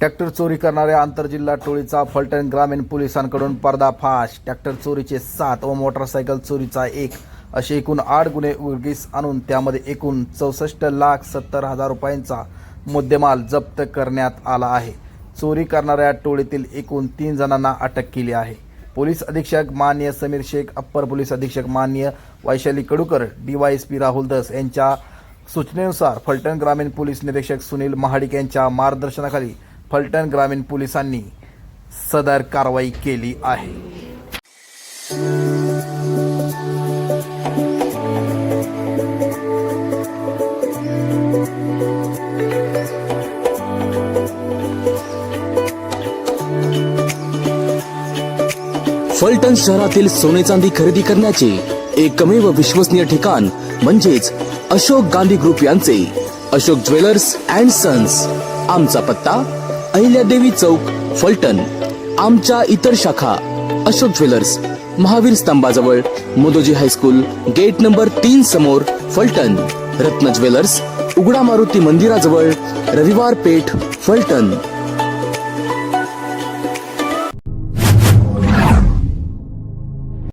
Tractor चोरी करणाऱ्या आंतरजिल्हा टोळीचा फलटण ग्रामीण पोलिसांकडून पर्दाफाश. ट्रॅक्टर चोरीचे सात व मोटरसायकल चोरीचा एक असे एकूण आठ गुन्हे उघडकीस आणून त्यामध्ये एकूण चौसष्ट लाख सत्तर हजार रुपयांचा मुद्देमाल जप्त करण्यात आला आहे. चोरी करणाऱ्या टोळीतील एकूण तीन जणांना अटक केली आहे. पोलीस अधीक्षक मान्य समीर शेख अप्पर पोलीस अधीक्षक मान्य वैशाली कडूकर डीवायएसपी राहुल दस यांच्या सूचनेनुसार फलटण ग्रामीण पोलीस निरीक्षक सुनील महाडिक यांच्या मार्गदर्शनाखाली फलटण ग्रामीण पोलिसांनी सदर कारवाई केली आहे. फलटण शहरातील सोने चांदी खरेदी करण्याचे एकमेव विश्वसनीय ठिकाण म्हणजेच अशोक गांधी ग्रुप यांचे. Ashok jewellers and sons. आमचा पत्ता अहिल्यादेवी चौक फलटण. आमच्या इतर शाखा Ashok jewellers. Mahavir स्तंभाजवळ Modoji high school gate number तीन समोर फलटण. रत्न ज्वेलर्स उघडा मारुती मंदिराजवळ रविवार पेठ फलटण.